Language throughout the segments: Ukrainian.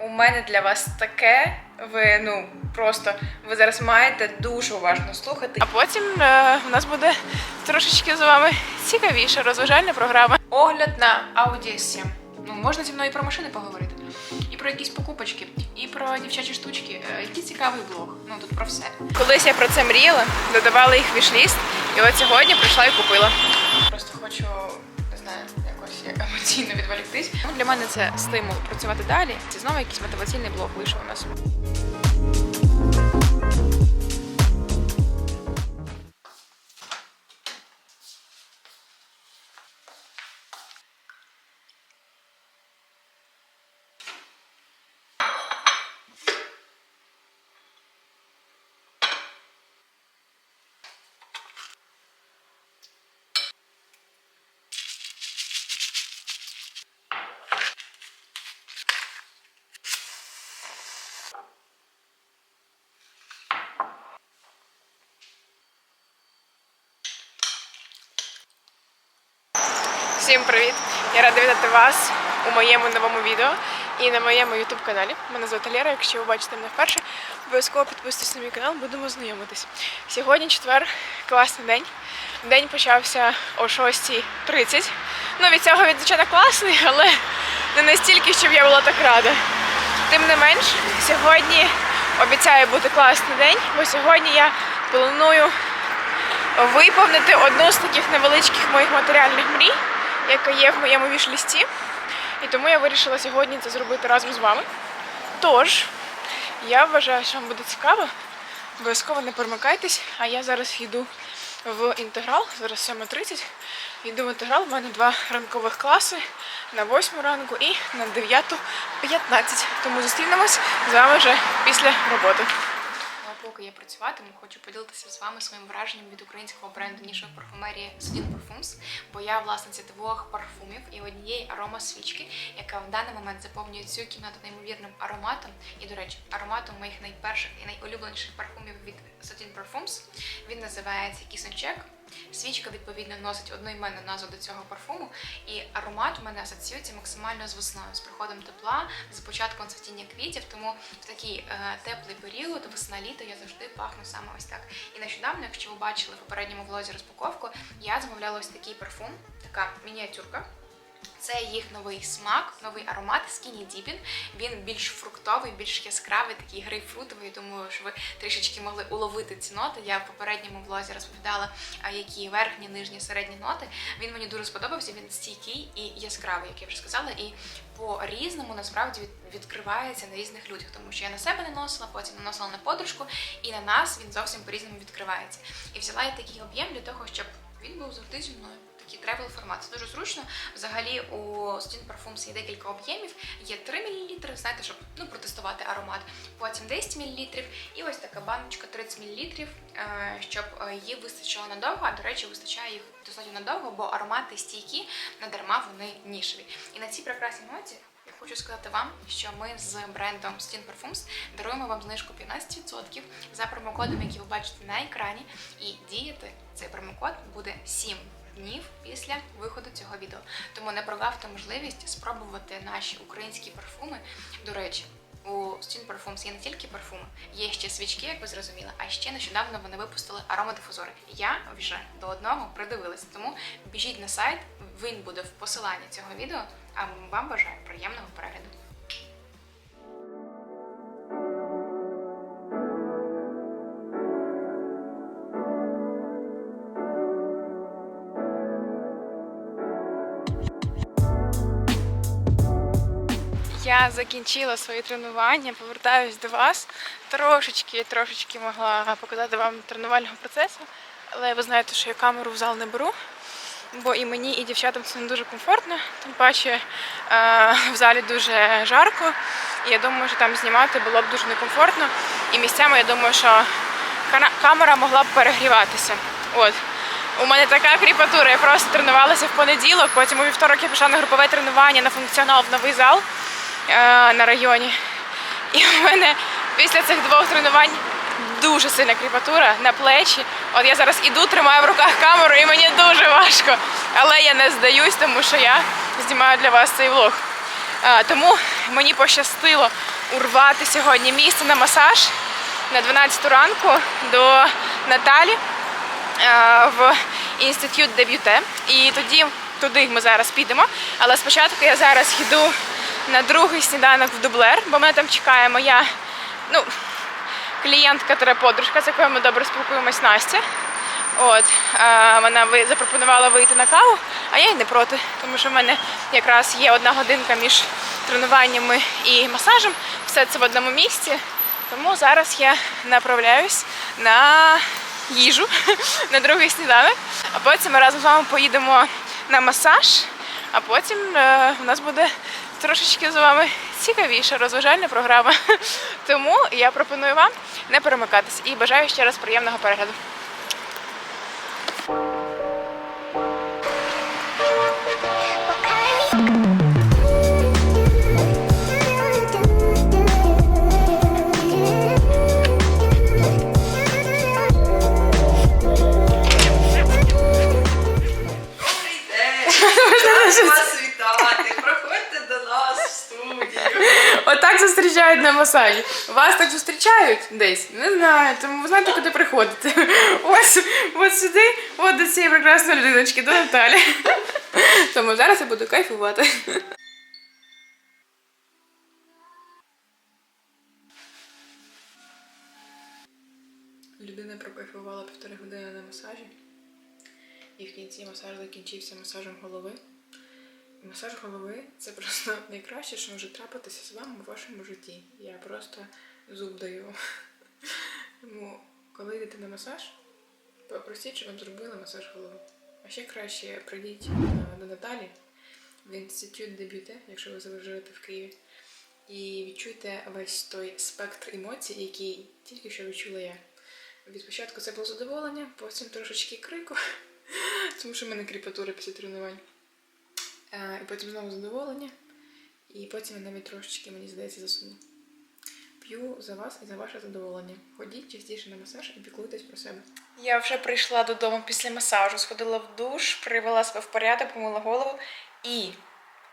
у мене для вас таке. Ви ну просто ви зараз маєте дуже уважно слухати. А потім е, у нас буде трошечки з вами цікавіша розважальна програма. Огляд на Audi S7. Ну можна зі мною і про машини поговорити, і про якісь покупочки, і про дівчачі штучки. Е, який цікавий блог. Ну тут про все. Колись я про це мріяла, додавала їх в вішліст, і от сьогодні прийшла і купила. Просто хочу не знаю, якось емоційно відволіктись. Ну, для мене це стимул працювати далі. Це знову якийсь мотиваційний блог вийшов у нас. Всім привіт! Я рада вітати вас у моєму новому відео і на моєму youtube каналі. Мене звати Лера. Якщо ви бачите мене вперше, обов'язково підписуйтесь на мій канал, будемо знайомитись. Сьогодні четвер, класний день. День почався о 6.30. Ну, від цього він, звичайно, класний, але не настільки, щоб я була так рада. Тим не менш, сьогодні обіцяє бути класний день, бо сьогодні я планую виповнити одну з таких невеличких моїх матеріальних мрій, яка є в моєму вішлісті. І тому я вирішила сьогодні це зробити разом з вами. Тож, я вважаю, що вам буде цікаво. Обов'язково не перемикайтесь, а я зараз йду в інтеграл, зараз 7.30. Йду в інтеграл, в мене два ранкових класи на 8 ранку і на 9.15. Тому зустрінемось з вами вже після роботи. А поки я працюватиму, хочу поділитися з вами своїм враженням від українського бренду нішої парфумерії Sudin Parfums, бо я власниця двох парфумів і однієї аромасвічки, яка в даний момент заповнює цю кімнату неймовірним ароматом. І, до речі, ароматом моїх найперших і найулюбленіших парфумів від Sudin Parfums. Він називається Kiss and Check. Свічка відповідно носить одноіменну назву до цього парфуму, і аромат у мене асоціюється максимально з весною, з приходом тепла, з початком цвітіння квітів. Тому в такий е, теплий період, весна-літо, я завжди пахну саме ось так. І нещодавно, якщо ви бачили в попередньому влозі розпаковку, я замовляла ось такий парфум, така мініатюрка. Це їх новий смак, новий аромат Skinny Dippin. Він більш фруктовий, більш яскравий, такий грейпфрутовий. Думаю, що ви трішечки могли уловити ці ноти. Я в попередньому влозі розповідала, які верхні, нижні, середні ноти. Він мені дуже сподобався. Він стійкий і яскравий, як я вже сказала. І по-різному насправді відкривається на різних людях, тому що я на себе не носила, потім наносила на подружку, і на нас він зовсім по-різному відкривається. І взяла я такий об'єм для того, щоб він був завжди зі мною. Такий тревел формат. Це дуже зручно. Взагалі у Stin Parfums є декілька об'ємів. Є 3 мл, знаєте, щоб ну, протестувати аромат. Потім 10 мл і ось така баночка 30 мл, щоб е, її вистачило надовго. А до речі, вистачає їх достатньо надовго, бо аромати стійкі, надарма вони нішеві. І на цій прекрасній ноті я хочу сказати вам, що ми з брендом Stin Parfums даруємо вам знижку 15% за промокодом, який ви бачите на екрані. І діяти цей промокод буде 7 днів після виходу цього відео. Тому не прогавте можливість спробувати наші українські парфуми. До речі, у Stin Parfums є не тільки парфуми, є ще свічки, як ви зрозуміли, а ще нещодавно вони випустили аромадифузори. Я вже до одного придивилася. Тому біжіть на сайт, він буде в посиланні цього відео. А вам бажаю приємного перегляду. Закінчила свої тренування, повертаюсь до вас. Трошечки, трошечки могла показати вам тренувального процесу, але ви знаєте, що я камеру в зал не беру, бо і мені, і дівчатам це не дуже комфортно. Тим паче е, в залі дуже жарко, і я думаю, що там знімати було б дуже некомфортно. І місцями я думаю, що камера могла б перегріватися. От. У мене така кріпатура, я просто тренувалася в понеділок, потім у вівторок я пішла на групове тренування на функціонал в новий зал на районі. І у мене після цих двох тренувань дуже сильна кріпатура на плечі. От я зараз іду, тримаю в руках камеру, і мені дуже важко. Але я не здаюсь, тому що я знімаю для вас цей влог. Е, Тому мені пощастило урвати сьогодні місце на масаж на 12 ранку до Наталі е, в інститут дебюте. І тоді туди ми зараз підемо. Але спочатку я зараз йду на другий сніданок в дублер, бо мене там чекає моя ну, клієнтка подружка, з якою ми добре спілкуємось Настя. От вона запропонувала вийти на каву, а я й не проти, тому що в мене якраз є одна годинка між тренуваннями і масажем. Все це в одному місці. Тому зараз я направляюсь на їжу, на другий сніданок, а потім ми разом з вами поїдемо на масаж, а потім е, у нас буде трошечки з вами цікавіша розважальна програма. Тому я пропоную вам не перемикатись і бажаю ще раз приємного перегляду. Отак зустрічають на масажі. Вас так зустрічають десь? Не знаю, тому ви знаєте, куди приходити. Ось, ось сюди, от до цієї прекрасної людиночки, до Наталі. Тому зараз я буду кайфувати. Людина прокайфувала півтори години на масажі. І в кінці масаж закінчився масажем голови. Масаж голови це просто найкраще, що може трапитися з вами у вашому житті. Я просто зуб даю. Тому, коли йдете на масаж, попросіть, щоб вам зробили масаж голови. А ще краще прийдіть е, до Наталі в інститут дебюте, якщо ви живете в Києві, і відчуйте весь той спектр емоцій, який тільки що відчула я. Від початку це було задоволення, потім трошечки крику, тому що в мене кріпатура після тренувань. Е, І потім знову задоволення. І потім я навіть трошечки, мені здається, засну. П'ю за вас і за ваше задоволення. Ходіть частіше на масаж і піклуйтесь про себе. Я вже прийшла додому після масажу, сходила в душ, привела себе в порядок, помила голову. І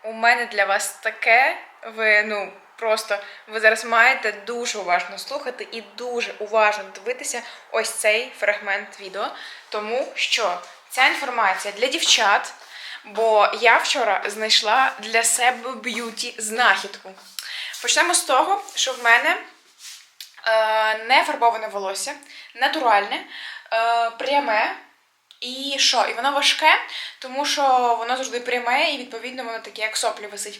у мене для вас таке, ви ну просто ви зараз маєте дуже уважно слухати і дуже уважно дивитися ось цей фрагмент відео, тому що ця інформація для дівчат. Бо я вчора знайшла для себе б'юті знахідку. Почнемо з того, що в мене е, не фарбоване волосся, натуральне, е, пряме. І що? І воно важке, тому що воно завжди пряме, і відповідно воно таке, як соплі висить.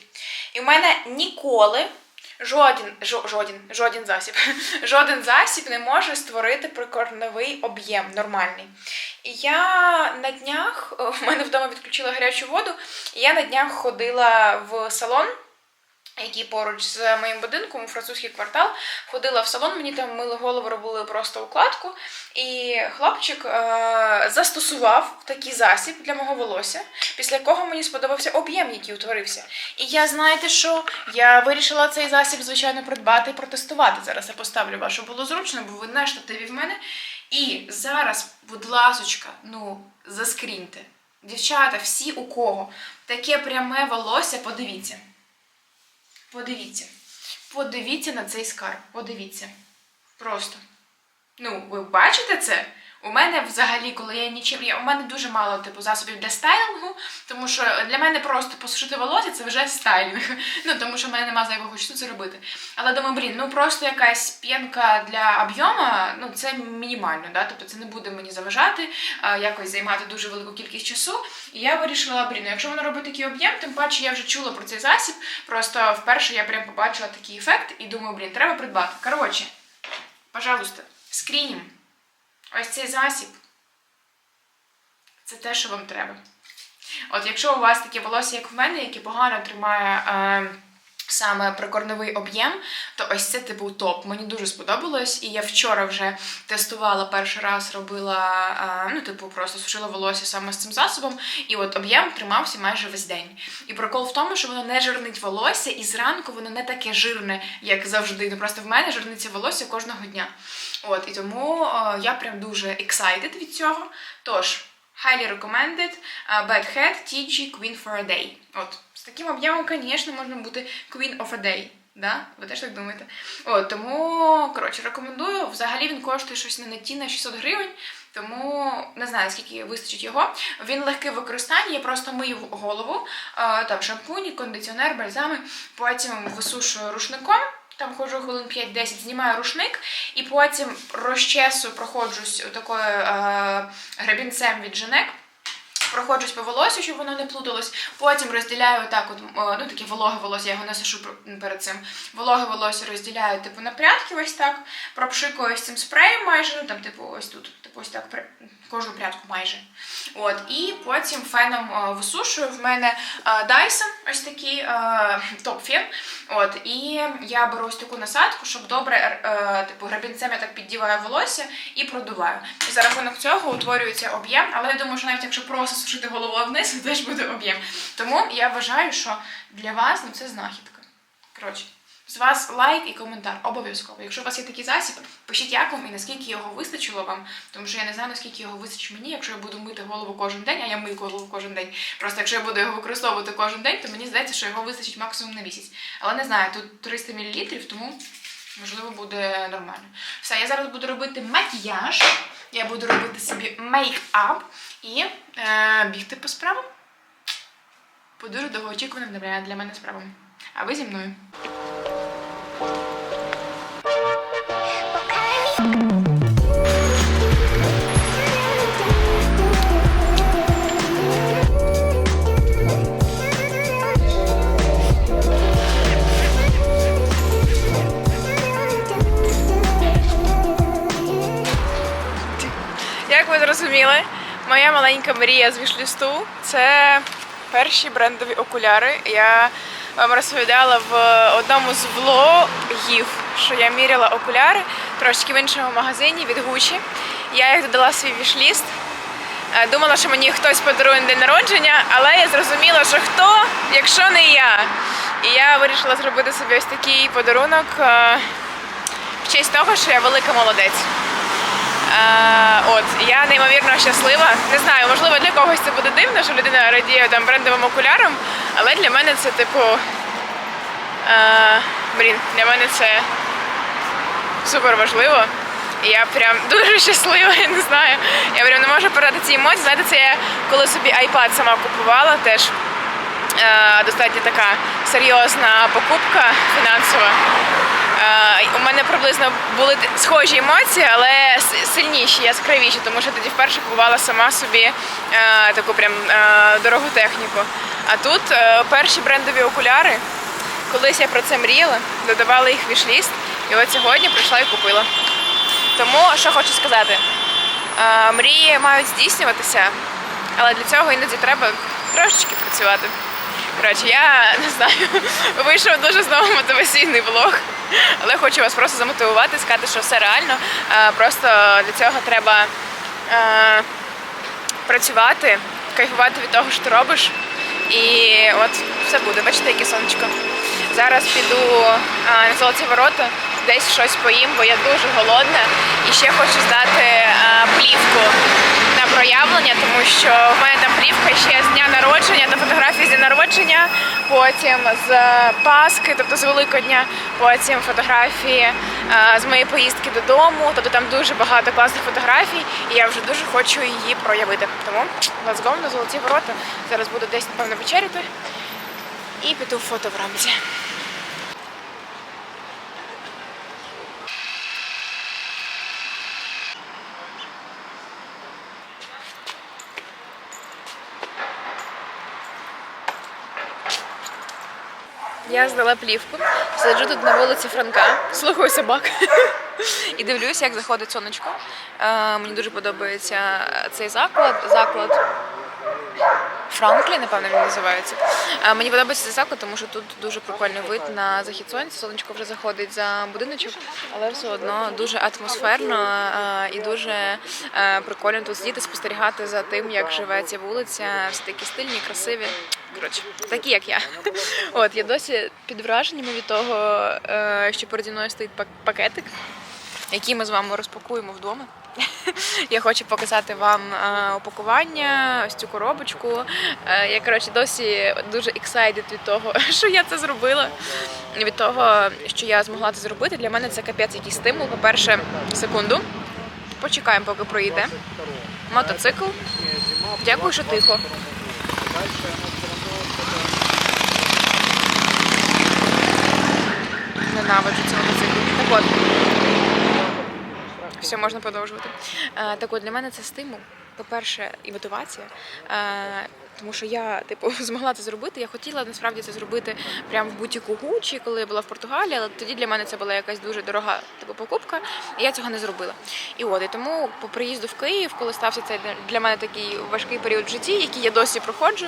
І в мене ніколи жоден, жоден, жоден засіб, жоден засіб не може створити прикорновий об'єм нормальний. І я на днях, в мене вдома відключила гарячу воду, і я на днях ходила в салон який поруч з моїм будинком у французький квартал. Ходила в салон, мені там мили голову, робили просто укладку. І хлопчик е- застосував такий засіб для мого волосся, після якого мені сподобався об'єм, який утворився. І я знаєте що? Я вирішила цей засіб, звичайно, придбати і протестувати. Зараз я поставлю вас, щоб було зручно, бо ви не штативі в мене. І зараз, будь ласочка, ну, заскріньте. Дівчата, всі у кого таке пряме волосся, подивіться. Подивіться. Подивіться на цей скарб. Подивіться. Просто. Ну, ви бачите це? У мене взагалі, коли я нічим. Я, у мене дуже мало типу засобів для стайлінгу, тому що для мене просто посушити волосся це вже стайлінг. Ну, тому що в мене немає зайвого часу це робити. Але думаю, блін, ну просто якась п'янка для об'єму, ну це мінімально, да? тобто це не буде мені заважати, а, якось займати дуже велику кількість часу. І я вирішила, блін, ну якщо воно робить такий об'єм, тим паче я вже чула про цей засіб. Просто вперше я прям побачила такий ефект і думаю, блін, треба придбати. Коротше, пожалуйста, скрінім. Ось цей засіб. Це те, що вам треба. От якщо у вас таке волосся, як в мене, яке погано тримає е, саме прикорновий об'єм, то ось це типу топ. Мені дуже сподобалось. І я вчора вже тестувала перший раз, робила, е, ну, типу, просто сушила волосся саме з цим засобом, і от об'єм тримався майже весь день. І прикол в тому, що воно не жирнить волосся, і зранку воно не таке жирне, як завжди. Ну просто в мене жирниться волосся кожного дня. От, і тому е, я прям дуже excited від цього. Тож, highly recommended uh, Bad Head TG Queen for a Day. От, таким об'ємом, звісно, можна бути Queen of a Day. Да? Ви теж так думаєте? От, тому, коротше, рекомендую. Взагалі він коштує щось на неті на 600 гривень, тому не знаю, скільки вистачить його. Він легкий в використанні, я просто мию голову, е, там шампунь, кондиціонер, бальзами, потім висушую рушником. Там ходжу хвилин 5-10, знімаю рушник і потім розчесую, проходжусь такою е, гребінцем від Женек. Проходжусь по волосю, щоб воно не плуталось. Потім розділяю так, от ну таке вологе волосся, я його не сушу перед цим. Вологе волосся розділяю типу на прядки, ось так. Пропшикую ось цим спреєм майже, ну там, типу, ось тут, типу, ось так кожну прядку майже. От, і потім феном е, висушую. В мене е, Dyson, ось такий е, топ-фен. От, і я беру ось таку насадку, щоб добре, е, типу, гребінцем я так піддіваю волосся і продуваю. І за рахунок цього утворюється об'єм, але я думаю, що навіть якщо просто сушити головою вниз, то теж буде об'єм. Тому я вважаю, що для вас ну, це знахідка. Коротше. З вас лайк і коментар обов'язково. Якщо у вас є такий засіб, пишіть як вам і наскільки його вистачило вам, тому що я не знаю, наскільки його вистачить мені, якщо я буду мити голову кожен день, а я мию голову кожен день. Просто якщо я буду його використовувати кожен день, то мені здається, що його вистачить максимум на місяць. Але не знаю, тут 300 мл, тому можливо буде нормально. Все, я зараз буду робити макіяж, я буду робити собі мейкап і е, бігти по справам. По дуже довгоочікуваним для мене справам. А ви зі мною. Як ви зрозуміли, моя маленька мрія з вішлісту це перші брендові окуляри. Я вам розповідала в одному з влогів, що я міряла окуляри трошки в іншому магазині від Gucci. Я їх додала свій вішліст. Е, Думала, що мені хтось подарує на день народження, але я зрозуміла, що хто, якщо не я. І я вирішила зробити собі ось такий подарунок е, в честь того, що я велика молодець. Е, от я неймовірно щаслива. Не знаю, можливо, для когось це буде дивно, що людина радіє там брендовим окулярам, але для мене це типу. Е, блін, для мене це супер важливо. Я прям дуже щаслива, я не знаю. Я прям не можу передати ці емоції. Знаєте, це я коли собі iPad сама купувала, теж е, достатньо така серйозна покупка фінансова. Е, у мене приблизно були схожі емоції, але сильніші, яскравіші, тому що тоді вперше купувала сама собі е, таку прям е, дорогу техніку. А тут перші брендові окуляри. Колись я про це мріяла, додавала їх в вішліст, і от сьогодні прийшла і купила. Тому що хочу сказати, мрії мають здійснюватися, але для цього іноді треба трошечки працювати. Коротше, я не знаю, вийшов дуже знову мотиваційний влог, але хочу вас просто замотивувати, сказати, що все реально. Е, Просто для цього треба е, працювати, кайфувати від того, що ти робиш. І от все буде. Бачите, яке сонечко. Зараз піду на золоті ворота, десь щось поїм, бо я дуже голодна. І ще хочу здати плівку проявлення, тому що в мене там плівка ще з дня народження, та фотографії з дня народження, потім з Пасхи, тобто з Великодня, потім фотографії а, з моєї поїздки додому. Тобто там дуже багато класних фотографій, і я вже дуже хочу її проявити. Тому let's go на золоті ворота. Зараз буду десь, напевно, вечеряти і піду в фото в рамці. Я здала плівку, сиджу тут на вулиці Франка, слухаю собак і дивлюся, як заходить сонечко. Е, мені дуже подобається цей заклад. Заклад Франклі, напевно, він називається. Е, мені подобається цей заклад, тому що тут дуже прикольний вид на захід сонця. Сонечко вже заходить за будиночок, але все одно дуже атмосферно е, і дуже прикольно тут сидіти, спостерігати за тим, як живе ця вулиця. Всі такі стильні, красиві. Коротше, такі, як я. От я досі під враженнями від того, е, що переді мною стоїть пакетик. які ми з вами розпакуємо вдома. Я хочу показати вам е, упакування, ось цю коробочку. Е, Я коротше досі дуже excited від того, що я це зробила. Від того, що я змогла це зробити. Для мене це капець якийсь стимул. По-перше, секунду. Почекаємо, поки проїде. Мотоцикл. Дякую, що тихо. Ненавиджу цього мотоцикл. Так от. Все, можна продовжувати. Е, так от для мене це стимул. По-перше, і мотивація. Тому що я, типу, змогла це зробити. Я хотіла насправді це зробити прямо в бутіку Гучі, коли я була в Португалії, але тоді для мене це була якась дуже дорога типу, покупка, і я цього не зробила. І от і тому по приїзду в Київ, коли стався цей для мене такий важкий період в житті, який я досі проходжу,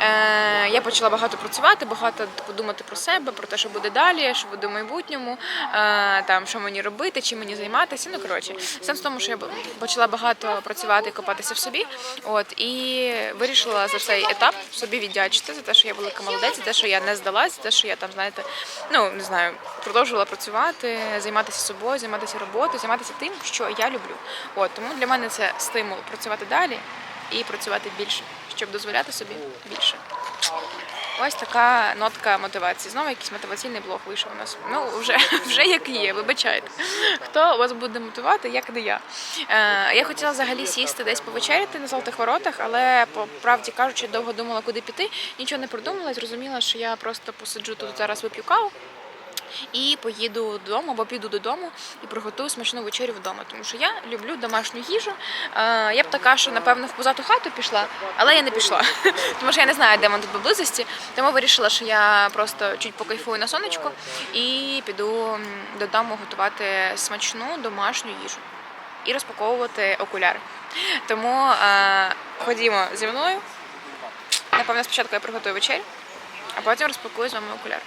е, я почала багато працювати, багато типу, думати про себе, про те, що буде далі, що буде в майбутньому, е, там що мені робити, чим мені займатися. Ну коротше, сенс в тому, що я почала багато працювати копатися в собі. От і вирішила за цей етап собі віддячити за те, що я велика молодець, за те, що я не здалась, за те, що я там, знаєте, ну не знаю, продовжувала працювати, займатися собою, займатися роботою, займатися тим, що я люблю. От тому для мене це стимул працювати далі і працювати більше, щоб дозволяти собі більше. Ось така нотка мотивації. Знову якийсь мотиваційний блог вийшов у нас. Ну, вже, вже як є, вибачайте. Хто вас буде мотивувати, як не я. Е, я хотіла взагалі сісти десь повечеряти на золотих воротах, але по правді кажучи, довго думала, куди піти. Нічого не придумала, зрозуміла, що я просто посиджу тут зараз вип'ю каву. І поїду додому або піду додому і приготую смачну вечерю вдома, тому що я люблю домашню їжу. Е, я б така, що напевно в позату хату пішла, але я не пішла, тому що я не знаю, де вона тут поблизості. Тому вирішила, що я просто чуть покайфую на сонечку і піду додому готувати смачну домашню їжу і розпаковувати окуляри. Тому е, ходімо зі мною. Напевно, спочатку я приготую вечерю, а потім розпакую з вами окуляри.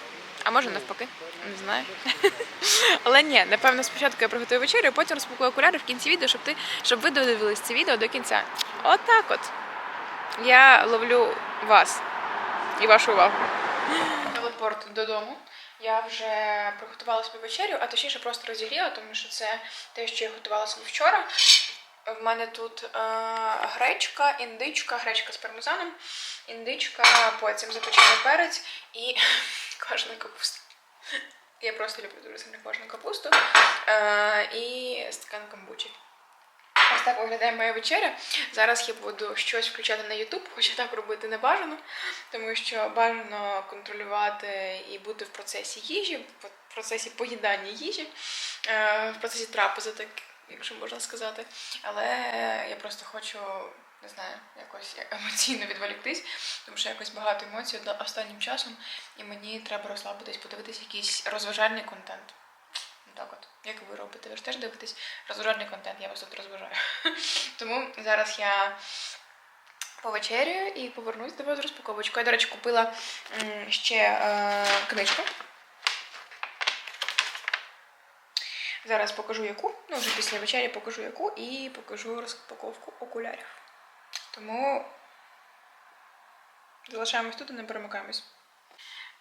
А може навпаки, не знаю. Але ні, напевно, спочатку я приготую вечерю, потім розпакую окуляри в кінці відео, щоб ти щоб ви додивились це відео до кінця. Отак от. Я ловлю вас і вашу увагу. Телепорт додому. Я вже приготувала собі вечерю, а точніше просто розігріла, тому що це те, що я готувала собі вчора. В мене тут е, гречка, індичка, гречка з пармезаном, індичка, потім запечений перець і квашена капуста. Я просто люблю дуже сильно квашену капусту е, і стакан камбучі. Ось так виглядає моя вечеря. Зараз я буду щось включати на YouTube, хоча так робити не бажано, тому що бажано контролювати і бути в процесі їжі, в процесі поїдання їжі, е, в процесі трапези, так якщо можна сказати. Але я просто хочу, не знаю, якось емоційно відволіктись, тому що якось багато емоцій останнім часом, і мені треба розслабитись, подивитись якийсь розважальний контент. Так от, як ви робите? Ви ж теж дивитесь розважальний контент, я вас тут розважаю. Тому зараз я повечерюю і повернусь до вас з розпаковочкою. Я, до речі, купила ще е, книжку. Зараз покажу яку. Ну, вже після вечері покажу яку і покажу розпаковку окулярів. Тому залишаємось тут і не перемикаємось.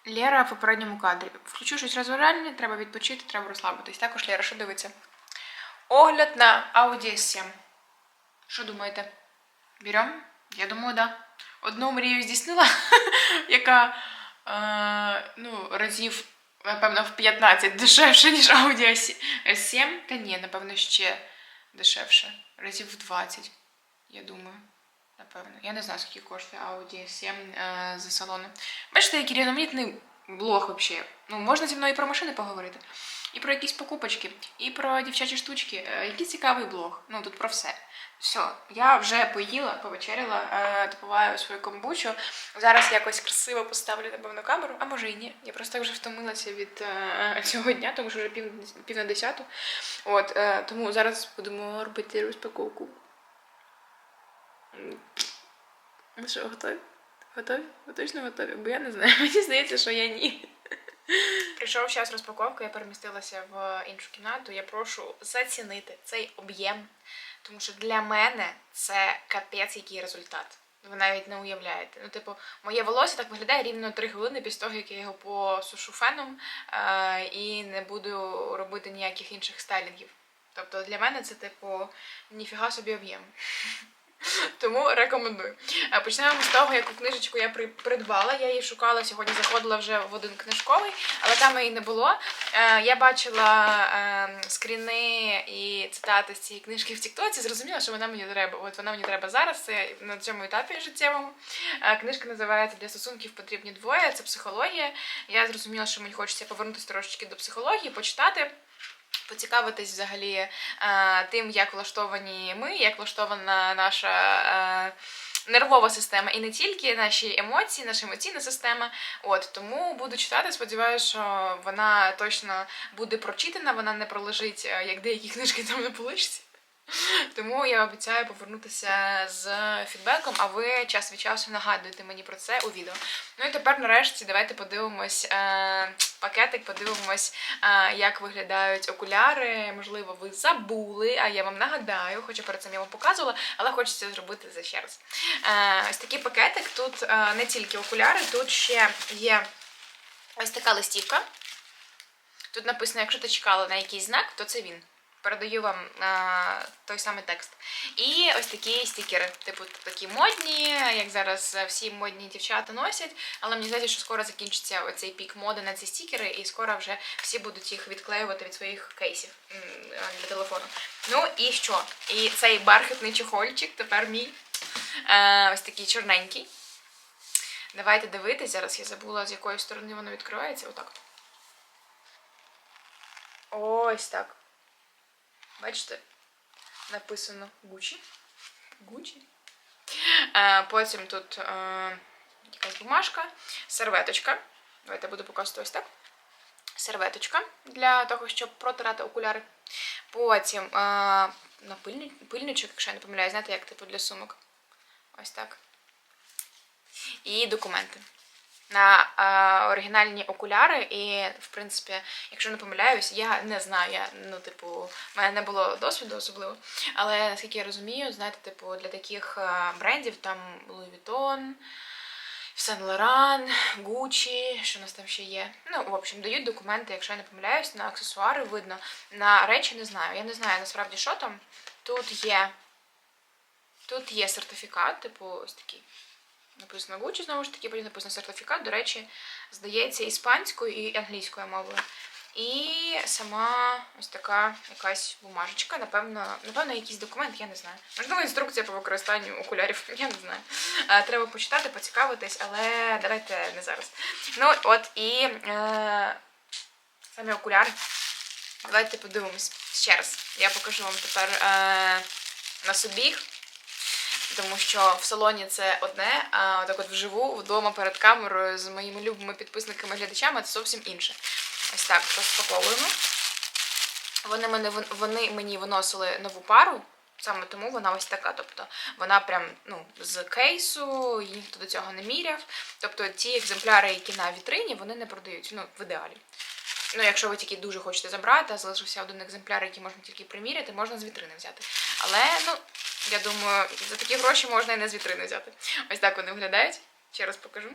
Лера в попередньому кадрі. Включу щось розважальне, треба відпочити, треба розслабитись. Також Лера, що дивиться? Огляд на Audi S7. Що думаєте? Берем? Я думаю, да. Одну мрію здійснила, яка е, ну, разів, напевно, в 15 дешевше, ніж Audi S7. Та ні, напевно, ще дешевше. Разів в 20, я думаю. Напевно. Я не знаю, скільки коштує Audi S7 е, за салону. Бачите, який різноманітний блог взагалі. Ну, можна зі мною і про машини поговорити, і про якісь покупочки, і про дівчачі штучки. Е, який цікавий блог. Ну, тут про все. Все, я вже поїла, повечеряла, е, допиваю свою комбучу. Зараз якось красиво поставлю напевно камеру, а може і ні. Я просто вже втомилася від е, цього дня, тому що вже пів, пів на десяту. От, е, тому зараз будемо робити розпаковку. Ну що, готові? Готові? Ви точно готові? Бо я не знаю. Мені здається, що я ні. Прийшов час розпаковки, я перемістилася в іншу кімнату. Я прошу зацінити цей об'єм, тому що для мене це капець який результат. Ви навіть не уявляєте. Ну, типу, моє волосся так виглядає рівно 3 хвилини після того, як я його посушу феном е- і не буду робити ніяких інших стайлінгів. Тобто для мене це, типу, ніфіга собі об'єм. Тому рекомендую. Е, Почнемо з того, яку книжечку я придбала. Я її шукала сьогодні, заходила вже в один книжковий, але там її не було. Е, Я бачила е, скріни і цитати з цієї книжки в Тіктоці. Зрозуміла, що вона мені треба. От вона мені треба зараз. Це на цьому етапі життєвому. Е, Книжка називається Для стосунків потрібні двоє. Це психологія. Я зрозуміла, що мені хочеться повернутися трошечки до психології, почитати. Поцікавитись взагалі е, тим, як влаштовані ми, як влаштована наша е, нервова система, і не тільки наші емоції, наша емоційна система. От тому буду читати. Сподіваюся, що вона точно буде прочитана, вона не пролежить, е, як деякі книжки там на поличці. Тому я обіцяю повернутися з фідбеком, а ви час від часу нагадуєте мені про це у відео. Ну і тепер, нарешті, давайте подивимось е, пакетик, подивимось, е, як виглядають окуляри. Можливо, ви забули, а я вам нагадаю, хоча перед цим я вам показувала, але хочеться зробити це ще раз. Е, ось такий пакетик. Тут е, не тільки окуляри, тут ще є ось така листівка. Тут написано, якщо ти чекала на якийсь знак, то це він. Передаю вам е, той самий текст. І ось такі стікери, типу такі модні, як зараз всі модні дівчата носять. Але мені здається, що скоро закінчиться оцей пік моди на ці стікери, і скоро вже всі будуть їх відклеювати від своїх кейсів е, для телефону. Ну і що? І цей бархатний чохольчик тепер мій. Е, ось такий чорненький. Давайте дивитись. Зараз я забула, з якої сторони воно відкривається. Отак. Ось так. Бачите? Написано Gucci. Gucci. Е, потім тут е, якась бумажка, серветочка. Давайте я буду показувати ось так. Серветочка для того, щоб протирати окуляри. Потім е, напильни- пильничок, якщо я не помиляю, знаєте, як типу для сумок. Ось так. І документи. На е, оригінальні окуляри, і, в принципі, якщо не помиляюсь, я не знаю. Я, ну, типу, в мене не було досвіду особливо. Але наскільки я розумію, знаєте, типу, для таких е, брендів там Louis Vuitton, Saint Laurent, Gucci, що у нас там ще є. Ну, в общем, дають документи, якщо я не помиляюсь, на аксесуари видно. На речі не знаю. Я не знаю насправді, що там. Тут є. Тут є сертифікат, типу, ось такий. Написано Gucci, знову ж таки, потім написано сертифікат. До речі, здається, іспанською і англійською мовою. І сама ось така якась бумажечка, напевно, напевно, якийсь документ, я не знаю. Можливо, інструкція по використанню окулярів, я не знаю. Е, Треба почитати, поцікавитись, але давайте не зараз. Ну, от і е, самі окуляри. Давайте подивимось ще раз. Я покажу вам тепер е, на собі. Тому що в салоні це одне, а так от вживу, вдома перед камерою з моїми любими підписниками-глядачами це зовсім інше. Ось так розпаковуємо. Вони, мене, вони мені виносили нову пару, саме тому вона ось така. Тобто вона прям ну, з кейсу, її ніхто до цього не міряв. Тобто ті екземпляри, які на вітрині, вони не продають, ну, в ідеалі. Ну, якщо ви тільки дуже хочете забрати, а залишився один екземпляр, який можна тільки приміряти, можна з вітрини взяти. Але, ну, я думаю, за такі гроші можна і не з вітрини взяти. Ось так вони виглядають. Ще раз покажу.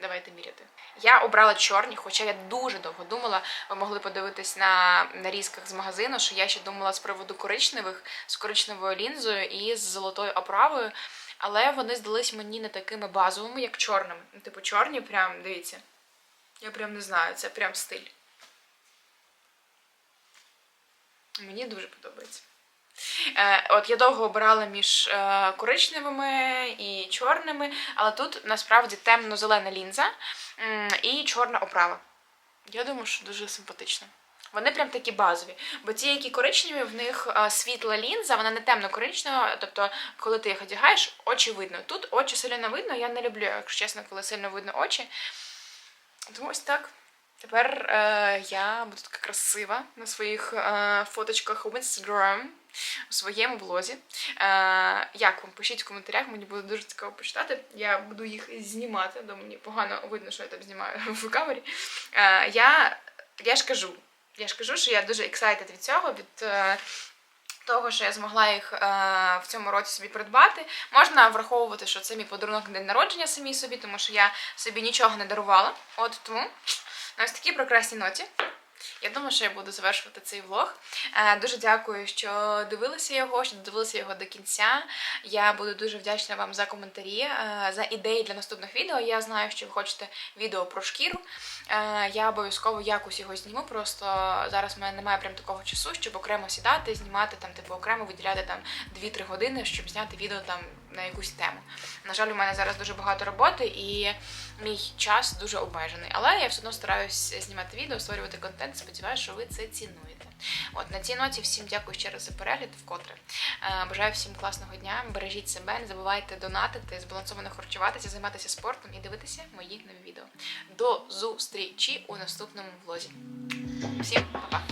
Давайте міряти. Я обрала чорні, хоча я дуже довго думала. Ви могли подивитись на нарізках з магазину, що я ще думала з приводу коричневих, з коричневою лінзою і з золотою оправою. Але вони здались мені не такими базовими, як чорними. Ну, Типу, чорні, прям, дивіться. Я прям не знаю, це прям стиль. Мені дуже подобається. Е, от я довго обирала між е, коричневими і чорними, але тут насправді темно-зелена лінза і чорна оправа. Я думаю, що дуже симпатично. Вони прям такі базові. Бо ті, які коричневі, в них е, світла лінза, вона не темно-коричнева. Тобто, коли ти їх одягаєш, очі видно. Тут очі сильно видно, я не люблю, якщо чесно, коли сильно видно очі. Тому ось так. Тепер е, я буду така красива на своїх е, фоточках у Instagram, у своєму блозі. Е, як вам? Пишіть в коментарях, мені буде дуже цікаво почитати. Я буду їх знімати, бо мені погано видно, що я там знімаю в камері. Е, я, я ж кажу, я ж кажу, що я дуже excited від цього, від. Е, того, що я змогла їх е, в цьому році собі придбати, можна враховувати, що це мій подарунок на день народження самій собі, тому що я собі нічого не дарувала. От тому на ось такій прекрасній ноті Я думаю, що я буду завершувати цей влог. Е, Дуже дякую, що дивилися його, що дивилися його до кінця. Я буду дуже вдячна вам за коментарі, е, за ідеї для наступних відео. Я знаю, що ви хочете відео про шкіру. Е, Я обов'язково якось його зніму. Просто зараз в мене немає прям такого часу, щоб окремо сідати, знімати там, типу, окремо виділяти там 2-3 години, щоб зняти відео там на якусь тему. На жаль, у мене зараз дуже багато роботи і мій час дуже обмежений. Але я все одно стараюсь знімати відео, створювати контент. Сподіваюся, що ви це цінуєте. От на цій ноті всім дякую ще раз за перегляд вкотре. Е, Бажаю всім класного дня. Бережіть себе, не забувайте донатити, збалансовано харчуватися, займатися спортом і дивитися мої нові відео. До зустрічі у наступному влозі. Всім па-па!